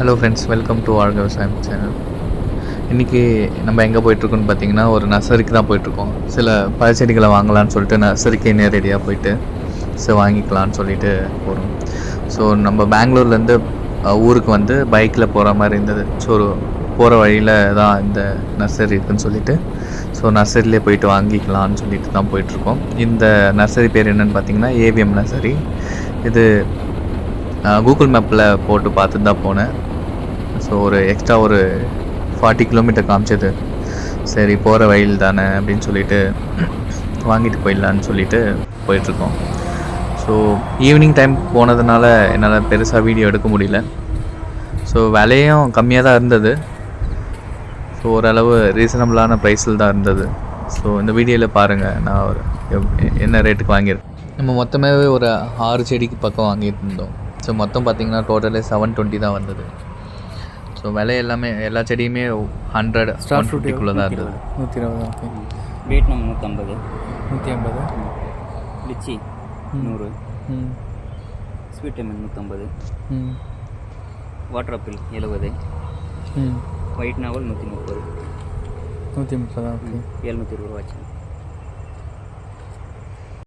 Hello friends welcome to வாழ்க விவசாயம் channel இன்றைக்கி நம்ம எங்கே போயிட்டுருக்கோன்னு பார்த்தீங்கன்னா ஒரு நர்சரிக்கு தான் போயிட்டுருக்கோம். சில பழச்செடிகளை வாங்கலாம்னு சொல்லிட்டு நர்சரிக்கு நேரடியாக போயிட்டு ஸோ வாங்கிக்கலான்னு சொல்லிட்டு போகிறோம் ஸோ நம்ம பெங்களூர்லேருந்து ஊருக்கு வந்து பைக்கில் போகிற மாதிரி இருந்தது. ஸோ ஒரு போகிற வழியில் தான் இந்த நர்சரி இருக்குதுன்னு சொல்லிட்டு ஸோ நர்சரியிலே போயிட்டு வாங்கிக்கலான்னு சொல்லிட்டு தான் போயிட்டுருக்கோம். இந்த நர்சரி பேர் என்னென்னு பார்த்தீங்கன்னா ஏவிஎம் நர்சரி. இது கூகுள் மேப்பில் போட்டு பார்த்துட்டு தான் போனேன். ஸோ ஒரு எக்ஸ்ட்ரா ஒரு ஃபார்ட்டி கிலோமீட்டர் காமிச்சது. சரி போகிற வழியில் தானே அப்படின்னு சொல்லிட்டு வாங்கிட்டு போயிடலான்னு சொல்லிட்டு போயிட்டுருக்கோம். ஸோ ஈவினிங் டைம் போனதுனால என்னால் பெருசாக வீடியோ எடுக்க முடியல. ஸோ விலையும் கம்மியாக தான் இருந்தது. ஸோ ஓரளவு ரீசனபிளான ப்ரைஸில் தான் இருந்தது. ஸோ இந்த வீடியோவில் பாருங்கள் நான் ஒரு என்ன ரேட்டுக்கு வாங்கியிருக்கேன். நம்ம மொத்தமாகவே ஒரு ஆறு செடிக்கு பக்கம் வாங்கிட்டு இருந்தோம் ஸோ மொத்தம் பார்த்திங்கன்னா டோட்டலே செவன் டுவெண்ட்டி தான் வந்தது. ஸோ விலை எல்லாமே எல்லா செடியுமே ஹண்ட்ரட் ஒன் ஃபிஃப்டிக்குள்ளே தான் இருந்தது. நூற்றி இருபது ஓகே வியட்நாம் நூற்றம்பது நூற்றி ஐம்பது. லிச்சி நூறு. ம். ஸ்வீட் லெமன் நூற்றம்பது ம். வாட்டர் ஆப்பிள் எழுபது ம். ஒயிட் நாவல் நூற்றி முப்பது. நூற்றி முப்பதா ஓகே எழுநூற்றி இருபது ரூபாச்சு